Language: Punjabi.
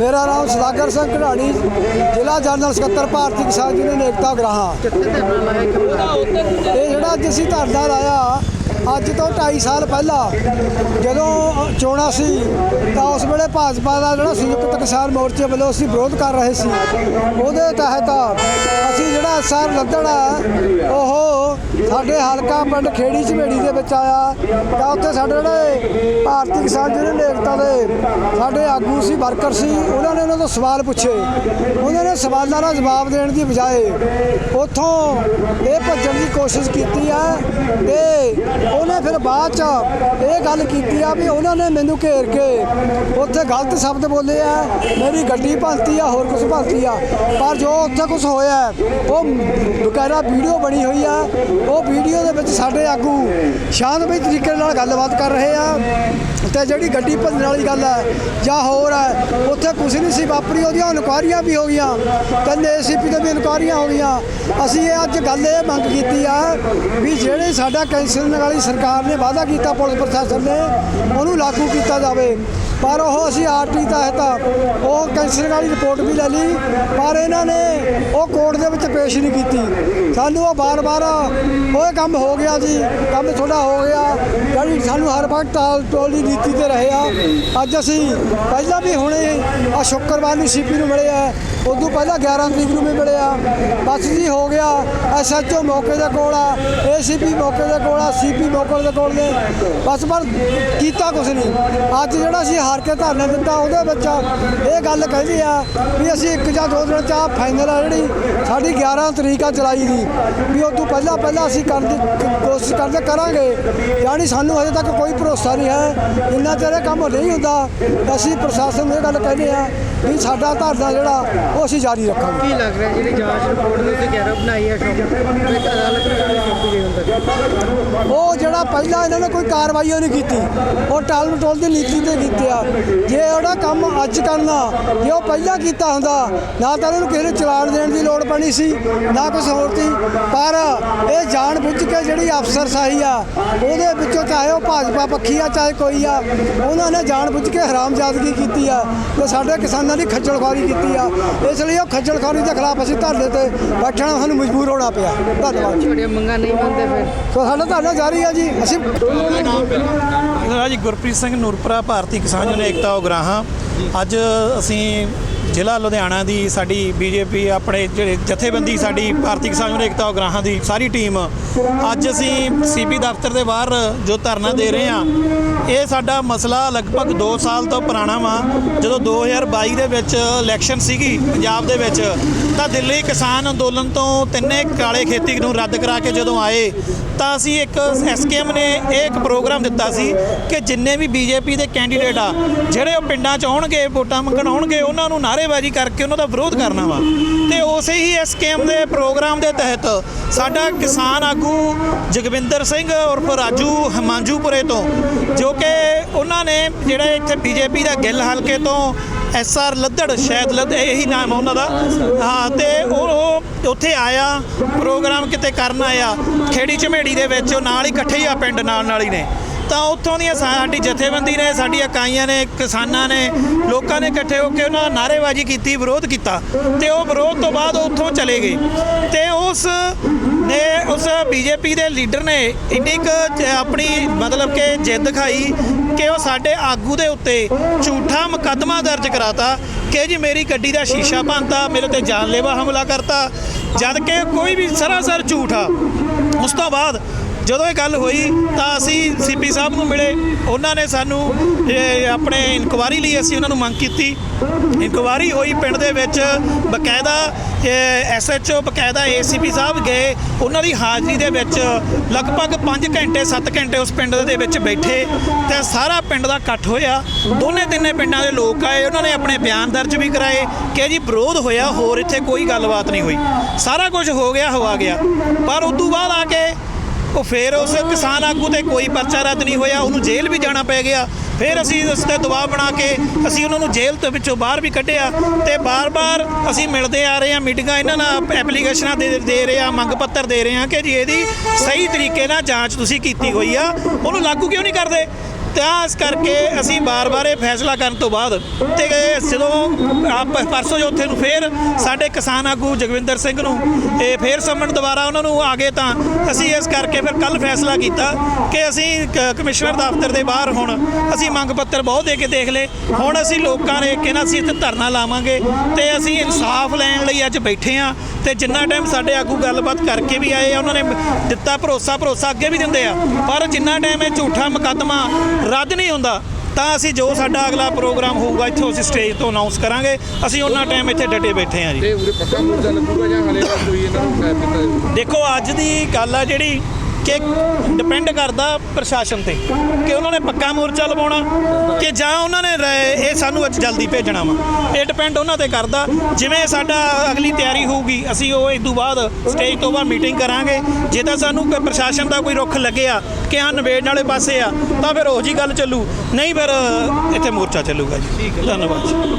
ਮੇਰਾ ਨਾਮ ਸਦਾਗਰ ਸਿੰਘ ਘੜਾਣੀ ਜ਼ਿਲ੍ਹਾ ਜਨਰਲ ਸਕੱਤਰ ਭਾਰਤੀ ਕਿਸਾਨ ਯੂਨੀਅਨ ਏਕਤਾ ਗ੍ਰਾਹਾਂ ਇਹ ਜਿਹੜਾ ਅੱਜ ਅਸੀਂ ਧਰਨਾ ਲਾਇਆ, ਅੱਜ ਤੋਂ 2.5 ਸਾਲ ਪਹਿਲਾਂ ਜਦੋਂ ਚੋਣਾਂ ਸੀ, ਤਾਂ ਉਸ ਵੇਲੇ ਭਾਜਪਾ ਦਾ ਜਿਹੜਾ ਸੰਯੁਕਤ ਕਿਸਾਨ ਮੋਰਚੇ ਵੱਲੋਂ ਅਸੀਂ ਵਿਰੋਧ ਕਰ ਰਹੇ ਸੀ। ਉਹਦੇ ਤਹਿਤ ਅਸੀਂ ਜਿਹੜਾ ਸਰ ਲੱਦਣਾ, ਉਹ ਸਾਡੇ ਹਲਕਾ ਪਿੰਡ ਖੇੜੀ ਝਮੇੜੀ ਦੇ ਵਿੱਚ ਆਇਆ। ਤਾਂ ਉੱਥੇ ਸਾਡੇ ਜਿਹੜੇ ਭਾਰਤੀ ਕਿਸਾਨ ਯੂਨੀਅਨ ਏਕਤਾ ਦੇ ਸਾਡੇ ਆਗੂ ਸੀ, ਵਰਕਰ ਸੀ, ਉਹਨਾਂ ਨੇ ਉਹਨਾਂ ਤੋਂ ਸਵਾਲ ਪੁੱਛੇ। ਉਹਨਾਂ ਨੇ ਸਵਾਲਾਂ ਦਾ ਜਵਾਬ ਦੇਣ ਦੀ ਬਜਾਏ ਉੱਥੋਂ ਇਹ ਭੱਜਣ ਦੀ ਕੋਸ਼ਿਸ਼ ਕੀਤੀ ਹੈ ਤੇ ਉਹਨੇ ਫਿਰ ਬਾਅਦ ਚ ਇਹ ਗੱਲ ਕੀਤੀ ਆ ਵੀ ਉਹਨਾਂ ਨੇ ਮੈਨੂੰ ਘੇਰ ਕੇ ਉੱਥੇ ਗਲਤ ਸ਼ਬਦ ਬੋਲੇ ਆ, ਮੇਰੀ ਗੱਡੀ ਭੰਤੀ ਆ, ਹੋਰ ਕੁਝ ਭੰਤੀ ਆ। ਪਰ ਜੋ ਉੱਥੇ ਕੁਝ ਹੋਇਆ, ਉਹ ਬਕਾਇਦਾ ਵੀਡੀਓ ਬਣੀ ਹੋਈ ਆ ਉਹ ਵੀਡੀਓ ਦੇ ਵਿੱਚ ਸਾਡੇ ਆਗੂ ਸ਼ਾਂਤਮਈ ਤਰੀਕੇ ਨਾਲ ਗੱਲਬਾਤ ਕਰ ਰਹੇ ਆ। ਤੇ ਜਿਹੜੀ ਗੱਡੀ ਭੰਨਣ ਵਾਲੀ ਗੱਲ ਹੈ ਜਾਂ ਹੋਰ ਹੈ, ਉੱਥੇ ਕੁਝ ਨਹੀਂ ਸੀ ਵਾਪਰੀ, ਉਹਦੀਆਂ ਇਨਕੁਆਰੀਆਂ ਵੀ ਹੋ ਗਈਆਂ। ਕਹਿੰਦੇ ਏਸੀਪੀ ਤੇ ਵੀ ਇਨਕੁਆਰੀਆਂ ਹੋ ਗਈਆਂ। ਅਸੀਂ ਇਹ ਅੱਜ ਗੱਲ ਇਹ ਮੰਗ ਕੀਤੀ ਆ ਵੀ ਜਿਹੜੇ ਸਾਡਾ ਕੈਂਸਲ ਵਾਲੀ ਸਰਕਾਰ ਨੇ ਵਾਅਦਾ ਕੀਤਾ ਪੁਲਿਸ ਪ੍ਰਸ਼ਾਸਨ ਨੇ, ਉਹਨੂੰ ਲਾਗੂ ਕੀਤਾ ਜਾਵੇ। ਪਰ ਉਹ ਅਸੀਂ ਆਰਟੀ ਤਹਿਤ ਉਹ ਕੈਂਸਲ ਵਾਲੀ ਰਿਪੋਰਟ ਵੀ ਲੈ ਲਈ, ਪਰ ਇਹਨਾਂ ਨੇ ਉਹ ਕੋਰਟ ਦੇ ਵਿੱਚ ਪੇਸ਼ ਨਹੀਂ ਕੀਤੀ। ਸਾਨੂੰ ਉਹ ਬਾਰ-ਬਾਰ ਉਹ ਕੰਮ ਹੋ ਗਿਆ ਜੀ, ਕੰਮ ਥੋੜਾ ਹੋ ਗਿਆ। ਜਿਹੜੀ ਸਾਨੂੰ ਹਰ ਵਕਤ ਟਾਲ ਟੋਲੀ ਦੀ ਨੀਤੀ ਤੇ ਰਹੇ ਆ। ਅੱਜ ਅਸੀਂ ਪਹਿਲਾਂ ਵੀ ਹੁਣੇ ਆ ਸ਼ੁੱਕਰਵਾਰ ਨੂੰ ਸੀਪੀ ਨੂੰ ਮਿਲੇ ਆ। ਉਦੋਂ ਪਹਿਲਾਂ 11 ਤਰੀਕ ਨੂੰ ਵੀ ਮਿਲੇ ਆ। ਬਸ ਜੀ ਹੋ ਗਿਆ। ਐਸਐਚਓ ਮੌਕੇ ਦੇ ਕੋਲ ਆ। ਏਸੀਪੀ ਮੌਕੇ ਦੇ ਕੋਲ ਆ। ਸੀਪੀ ਮੌਕੇ ਦੇ ਕੋਲ ਨੇ। ਬਸ ਪਰ ਕੀਤਾ ਕੁਛ ਨਹੀਂ। ਅੱਜ ਜਿਹੜਾ ਅਸੀਂ ਹਾਰ ਕੇ ਧਰਨਾ ਦਿੱਤਾ, ਉਹਦੇ ਵਿੱਚ ਇਹ ਗੱਲ ਕਹਿੰਦੀ ਆ ਵੀ ਅਸੀਂ ਇੱਕ ਜਾਂ ਦੋ ਦਿਨ ਚ ਆ ਫਾਈਨਲ ਆ ਜਿਹੜੀ। ਸਾਡੀ 11 ਤਰੀਕ ਆ ਜੁਲਾਈ ਦੀ। ਵੀ ਉਹ ਤੋਂ ਪਹਿਲਾਂ ਪਹਿਲਾਂ ਅਸੀਂ ਕਰਨ ਦੀ ਕੋਸ਼ਿਸ਼ ਕਰਦੇ ਕਰਾਂਗੇ। ਯਾਨੀ ਸਾਨੂੰ ਹਜੇ ਤੱਕ ਕੋਈ ਭਰੋਸਾ ਨਹੀਂ ਹੈ। ਜਿੰਨਾ ਚਿਰ ਇਹ ਕੰਮ ਨਹੀਂ ਹੁੰਦਾ ਅਸੀਂ ਪ੍ਰਸ਼ਾਸਨ ਨੂੰ ਇਹ ਗੱਲ ਕਹਿੰਦੇ ਆ ਵੀ ਸਾਡਾ ਧਰਨਾ ਜਿਹੜਾ ਉਹ ਅਸੀਂ ਜਾਰੀ ਰੱਖਾਂਗੇ। ਕੀ ਲੱਗ ਰਿਹਾ ਜਿਹੜੀ ਜਾਂਚ ਰਿਪੋਰਟ ਨੂੰ ਤੁਸੀਂ ਕਹਿ ਰਹੇ ਬਣਾਈ ਹੈ ਸ਼ੌਕ? ਇੱਕ ਅਦਾਲਤ ਨੂੰ ਸੌਂਪੀ ਗਈ ਹੁੰਦਾ ਉਹ ਜਿਹੜਾ ਪਹਿਲਾਂ ਇਹਨਾਂ ਨੇ ਕੋਈ ਕਾਰਵਾਈ ਨਹੀਂ ਕੀਤੀ। ਉਹ ਟਾਲ ਮਟੋਲ ਦੀ ਨੀਤੀ ਤੇ ਕੀਤੀ ਆ। ਜੇ ਉਹਦਾ ਕੰਮ ਅੱਜ ਕਰਨਾ ਜੇ ਉਹ ਪਹਿਲਾਂ ਕੀਤਾ ਹੁੰਦਾ ਨਾ ਤਾਂ ਉਹਨੂੰ ਕਿਸੇ ਨੂੰ ਚਲਾਨ ਦੇਣ ਦੀ ਲੋੜ ਪਣੀ ਸੀ ਨਾ ਕੁਛ ਹੋਰ ਸੀ। ਪਰ ਇਹ ਜਾਣ ਬੁੱਝ ਕੇ ਜਿਹੜੀ ਅਫਸਰ ਸਾਹੀ ਆ ਉਹਦੇ ਵਿੱਚੋਂ ਚਾਹੇ ਉਹ ਭਾਜਪਾ ਪੱਖੀ ਆ ਚਾਹੇ ਕੋਈ ਆ ਉਹਨਾਂ ਨੇ ਜਾਣ ਬੁੱਝ ਕੇ ਹਰਾਮਜ਼ਾਦਗੀ ਕੀਤੀ ਆ ਤੇ ਸਾਡੇ ਕਿਸਾਨਾਂ ਦੀ ਖੱਜਲਖਵਾਰੀ ਕੀਤੀ ਆ। ਇਸ ਲਈ ਉਹ ਖੱਜਲਖਵਾਰੀ ਦੇ ਖਿਲਾਫ ਅਸੀਂ ਧਰਨੇ ਤੇ ਬੈਠਣਾ ਸਾਨੂੰ ਮਜਬੂਰ ਹੋਣਾ ਪਿਆ। ਧੰਨਵਾਦ ਜੀ। ਤੁਹਾਡੀਆਂ ਮੰਗਾਂ ਨਹੀਂ ਮੰਨਦੇ ਫਿਰ? ਸੋ ਸਾਡਾ ਧਰਨਾ ਜਾਰੀ ਆ ਜੀ। ਅਸੀਂ ਮੇਰਾ ਜੀ ਗੁਰਪ੍ਰੀਤ ਸਿੰਘ ਨੂਰਪੁਰਾ ਭਾਰਤੀ ਕਿਸਾਨ ਯੂਨੀਅਨ ਏਕਤਾ ਉਗਰਾਹਾਂ। ਅੱਜ ਅਸੀਂ ਜ਼ਿਲ੍ਹਾ ਲੁਧਿਆਣਾ ਦੀ ਸਾਡੀ ਬੀਜੇਪੀ ਆਪਣੇ ਜਿਹੜੇ ਜਥੇਬੰਦੀ, ਸਾਡੀ ਭਾਰਤੀ ਕਿਸਾਨ ਯੂਨੀਅਨ ਏਕਤਾ ਉਗਰਾਹਾਂ ਦੀ ਸਾਰੀ ਟੀਮ ਅੱਜ ਅਸੀਂ ਸੀਪੀ ਦਫ਼ਤਰ ਦੇ ਬਾਹਰ ਜੋ ਧਰਨਾ ਦੇ ਰਹੇ ਹਾਂ, ਇਹ ਸਾਡਾ ਮਸਲਾ ਲਗਭਗ 2 ਸਾਲ ਤੋਂ ਪੁਰਾਣਾ ਵਾ। ਜਦੋਂ 2022 ਦੇ ਵਿੱਚ ਇਲੈਕਸ਼ਨ ਸੀਗੀ ਪੰਜਾਬ ਦੇ ਵਿੱਚ, ਤਾਂ ਦਿੱਲੀ ਕਿਸਾਨ ਅੰਦੋਲਨ ਤੋਂ ਤਿੰਨੇ ਕਾਲੇ ਖੇਤੀ ਨੂੰ ਰੱਦ ਕਰਾ ਕੇ ਜਦੋਂ ਆਏ, ਤਾਂ ਅਸੀਂ ਇੱਕ ਐਸਕੇਐਮ ਨੇ ਇਹ ਇੱਕ ਪ੍ਰੋਗਰਾਮ ਦਿੱਤਾ ਸੀ ਕਿ ਜਿੰਨੇ ਵੀ ਬੀਜੇਪੀ ਦੇ ਕੈਂਡੀਡੇਟ ਆ, ਜਿਹੜੇ ਉਹ ਪਿੰਡਾਂ 'ਚ ਆਉਣਗੇ, ਵੋਟਾਂ ਮੰਗਣ ਆਉਣਗੇ, ਉਹਨਾਂ ਨੂੰ ਨਾਅਰੇਬਾਜ਼ੀ ਕਰਕੇ ਉਹਨਾਂ ਦਾ ਵਿਰੋਧ ਕਰਨਾ ਵਾ। ਤੇ ਉਸੇ ਹੀ ਇਸ ਐਸਕੇਐਮ ਦੇ ਪ੍ਰੋਗਰਾਮ ਦੇ ਤਹਿਤ ਸਾਡਾ ਕਿਸਾਨ ਆਗੂ ਜਗਵਿੰਦਰ ਸਿੰਘ ਉਰਫ ਰਾਜੂ ਹਮਾਂਜੂਪੁਰੇ ਤੋਂ, ਜੋ ਕਿ ਉਹਨਾਂ ਨੇ ਜਿਹੜੇ ਇੱਥੇ ਬੀਜੇਪੀ ਦਾ ਗਿੱਲ ਹਲਕੇ ਤੋਂ ਐਸ ਆਰ ਲੱਦੜ, ਸ਼ਾਇਦ ਲੱਦ, ਇਹੀ ਨਾਮ ਆ ਉਹਨਾਂ ਦਾ। ਹਾਂ, ਤੇ ਉਹ ਉਹ ਉੱਥੇ ਆਇਆ ਪ੍ਰੋਗਰਾਮ ਕਿਤੇ ਕਰਨ ਆਇਆ, ਖੇੜੀ ਝਮੇੜੀ ਦੇ ਵਿੱਚ, ਉਹ ਨਾਲ ਹੀ ਇਕੱਠੇ ਹੀ ਆ ਪਿੰਡ ਨਾਲ ਨਾਲ ਹੀ ਨੇ। ਤਾਂ ਉੱਥੋਂ ਦੀਆਂ ਸਾਡੀ ਜਥੇਬੰਦੀ ਨੇ ਸਾਡੀ ਇਕਾਈਆਂ ਨੇ, ਕਿਸਾਨਾਂ ਨੇ, ਲੋਕਾਂ ਨੇ ਇਕੱਠੇ ਹੋ ਕੇ ਉਹਨਾਂ ਨਾਲ ਨਾਅਰੇਬਾਜ਼ੀ ਕੀਤੀ, ਵਿਰੋਧ ਕੀਤਾ ਤੇ ਉਹ ਵਿਰੋਧ ਤੋਂ ਬਾਅਦ ਉੱਥੋਂ ਚਲੇ ਗਏ ਤੇ ਉਸ ਨੇ ਉਸ ਬੀਜੇਪੀ ਦੇ ਲੀਡਰ ਨੇ ਇੰਨੀ ਕੁ ਆਪਣੀ ਮਤਲਬ ਕਿ ਜਿੱਦ ਦਿਖਾਈ ਕਿ ਉਹ ਸਾਡੇ ਆਗੂ ਦੇ ਉੱਤੇ ਝੂਠਾ ਮੁਕੱਦਮਾ ਦਰਜ ਕਰਾਤਾ ਕਿ ਜੀ ਮੇਰੀ ਗੱਡੀ ਦਾ ਸ਼ੀਸ਼ਾ ਭੰਨਤਾ, ਮੇਰੇ ਤੇ ਜਾਨਲੇਵਾ ਹਮਲਾ ਕਰਤਾ ਜਦ ਕਿ ਕੋਈ ਵੀ ਸਰਾਸਰ ਝੂਠ ਆ। ਉਸ ਤੋਂ ਬਾਅਦ ਜਦੋਂ ਇਹ ਗੱਲ ਹੋਈ ਤਾਂ ਅਸੀਂ ਸੀਪੀ ਸਾਹਿਬ ਨੂੰ ਮਿਲੇ। ਉਹਨਾਂ ਨੇ ਸਾਨੂੰ ਆਪਣੇ ਇਨਕੁਆਰੀ ਲਈ ਅਸੀਂ ਉਹਨਾਂ ਨੂੰ ਮੰਗ ਕੀਤੀ। ਇਨਕੁਆਰੀ ਹੋਈ ਪਿੰਡ ਦੇ ਵਿੱਚ। ਬਕਾਇਦਾ ਐਸਐਚਓ ਬਕਾਇਦਾ ਏਸੀਪੀ ਸਾਹਿਬ ਗਏ। ਉਹਨਾਂ ਦੀ ਹਾਜ਼ਰੀ ਦੇ ਵਿੱਚ ਲਗਭਗ 5 ਘੰਟੇ 7 ਘੰਟੇ ਉਸ ਪਿੰਡ ਦੇ ਵਿੱਚ ਬੈਠੇ ਤੇ ਸਾਰਾ ਪਿੰਡ ਦਾ ਇਕੱਠ ਹੋਇਆ। ਦੋਨੇ ਤਿੰਨੇ ਪਿੰਡਾਂ ਦੇ ਲੋਕ ਆਏ। ਉਹਨਾਂ ਨੇ ਆਪਣੇ ਬਿਆਨ ਦਰਜ ਵੀ ਕਰਾਏ ਕਿ ਜੀ ਵਿਰੋਧ ਹੋਇਆ, ਹੋਰ ਇੱਥੇ ਕੋਈ ਗੱਲਬਾਤ ਨਹੀਂ ਹੋਈ। ਸਾਰਾ ਕੁਝ ਹੋ ਗਿਆ ਹਵਾ ਗਿਆ। ਪਰ ਉਸ ਤੋਂ ਬਾਅਦ ਆ ਕੇ ਉਹ ਫੇਰ ਉਸ ਕਿਸਾਨ ਆਗੂ ਤੇ ਕੋਈ ਪਰਚਾ ਰੱਦ ਨਹੀਂ ਹੋਇਆ, ਉਹਨੂੰ ਜੇਲ੍ਹ ਵੀ ਜਾਣਾ ਪੈ ਗਿਆ। ਫਿਰ ਅਸੀਂ ਉਸ ਤੇ ਦਬਾਅ ਬਣਾ ਕੇ ਅਸੀਂ ਉਹਨਾਂ ਨੂੰ ਜੇਲ੍ਹ ਤੋਂ ਵਿੱਚੋਂ ਬਾਹਰ ਵੀ ਕੱਢਿਆ ਤੇ ਬਾਰ-ਬਾਰ ਅਸੀਂ ਮਿਲਦੇ ਆ ਰਹੇ ਹਾਂ, ਮੀਟਿੰਗਾਂ ਇਹਨਾਂ ਨਾਲ ਐਪਲੀਕੇਸ਼ਨਾਂ ਦੇ ਦੇ ਰਹੇ ਆ ਮੰਗ ਪੱਤਰ ਦੇ ਰਹੇ ਆ ਕਿ ਜੀ ਇਹਦੀ ਸਹੀ ਤਰੀਕੇ ਨਾਲ ਜਾਂਚ ਤੁਸੀਂ ਕੀਤੀ ਹੋਈ ਆ। ਉਹਨੂੰ ਲਾਗੂ ਕਿਉਂ ਨਹੀਂ ਕਰਦੇ? ਤਾਂ ਇਸ ਕਰਕੇ ਅਸੀਂ ਬਾਰ-ਬਾਰ ਇਹ ਫੈਸਲਾ ਕਰਨ ਤੋਂ ਬਾਅਦ ਤੇ ਜਦੋਂ ਆਪ ਪਰਸੋਂ ਚੌਥੇ ਨੂੰ ਫੇਰ ਸਾਡੇ ਕਿਸਾਨ ਆਗੂ ਜਗਵਿੰਦਰ ਸਿੰਘ ਨੂੰ ਇਹ ਫੇਰ ਸੰਮਣ ਦੁਬਾਰਾ ਉਹਨਾਂ ਨੂੰ ਆ ਗਏ ਤਾਂ ਅਸੀਂ ਇਸ ਕਰਕੇ ਫਿਰ ਕੱਲ ਫੈਸਲਾ ਕੀਤਾ ਕਿ ਅਸੀਂ ਕ- ਕਮਿਸ਼ਨਰ ਦਫ਼ਤਰ ਦੇ ਬਾਹਰ ਹੁਣ ਅਸੀਂ ਮੰਗ ਪੱਤਰ ਬਹੁਤ ਦੇ ਕੇ ਦੇਖ ਲਏ। ਹੁਣ ਅਸੀਂ ਲੋਕਾਂ ਨੇ ਕਿਹਾ ਅਸੀਂ ਇੱਥੇ ਧਰਨਾ ਲਾਵਾਂਗੇ ਤੇ ਅਸੀਂ ਇਨਸਾਫ ਲੈਣ ਲਈ ਅੱਜ ਬੈਠੇ ਆ ਤੇ ਜਿੰਨਾ ਟਾਈਮ ਸਾਡੇ ਆਗੂ ਗੱਲਬਾਤ ਕਰਕੇ ਵੀ ਆਏ ਆ, ਉਹਨਾਂ ਨੇ ਦਿੱਤਾ ਭਰੋਸਾ ਭਰੋਸਾ ਅੱਗੇ ਵੀ ਦਿੰਦੇ ਆ। ਪਰ ਜਿੰਨਾ ਟਾਈਮ ਇਹ ਝੂਠਾ ਮੁਕੱਦਮਾ ਰੱਦ ਨਹੀਂ ਹੁੰਦਾ ਤਾਂ ਅਸੀਂ ਜੋ ਸਾਡਾ ਅਗਲਾ ਪ੍ਰੋਗਰਾਮ ਹੋਊਗਾ ਇੱਥੋਂ ਅਸੀਂ ਸਟੇਜ ਤੋਂ ਅਨਾਉਂਸ ਕਰਾਂਗੇ। ਅਸੀਂ ਉਹਨਾਂ ਟਾਈਮ ਇੱਥੇ ਡਟੇ ਬੈਠੇ ਆ ਜੀ। ਤੇ ਉਰੇ ਪੱਕਾ ਮੋਰਚਾ ਲੱਗੂਗਾ ਜਾਂ ਹਲੇ ਤਾਂ ਕੋਈ ਇਹਨਾਂ ਨੂੰ ਕਹਿ ਦਿੱਤਾ ਦੇਖੋ ਅੱਜ ਦੀ ਗੱਲ ਆ ਜਿਹੜੀ ਕਿ ਡਿਪੈਂਡ ਕਰਦਾ ਪ੍ਰਸ਼ਾਸਨ ਤੇ ਕਿ ਉਹਨਾਂ ਨੇ ਪੱਕਾ ਮੋਰਚਾ ਲਵਾਉਣਾ ਕਿ ਜਾਂ ਉਹਨਾਂ ਨੇ ਰ- ਇਹ ਸਾਨੂੰ ਅੱਜ ਜਲਦੀ ਭੇਜਣਾ ਵਾ। ਇਹ ਡਿਪੈਂਡ ਉਹਨਾਂ ਤੇ ਕਰਦਾ। ਜਿਵੇਂ ਸਾਡਾ ਅਗਲੀ ਤਿਆਰੀ ਹੋਊਗੀ, ਅਸੀਂ ਉਹ ਇਸ ਤੋਂ ਬਾਅਦ ਸਟੇਜ ਤੋਂ ਬਾਅਦ ਮੀਟਿੰਗ ਕਰਾਂਗੇ। ਜੇ ਤਾਂ ਸਾਨੂੰ ਕੋਈ ਪ੍ਰਸ਼ਾਸਨ ਦਾ ਕੋਈ ਰੁੱਖ ਲੱਗਿਆ ਕਿ ਹਾਂ ਨਵੇੜ ਵਾਲੇ ਪਾਸੇ ਆ, ਤਾਂ ਫਿਰ ਉਹ ਜੀ ਗੱਲ ਚੱਲੂ। ਨਹੀਂ ਫਿਰ ਇੱਥੇ ਮੋਰਚਾ ਚੱਲੂਗਾ ਜੀ। ਧੰਨਵਾਦ ਜੀ।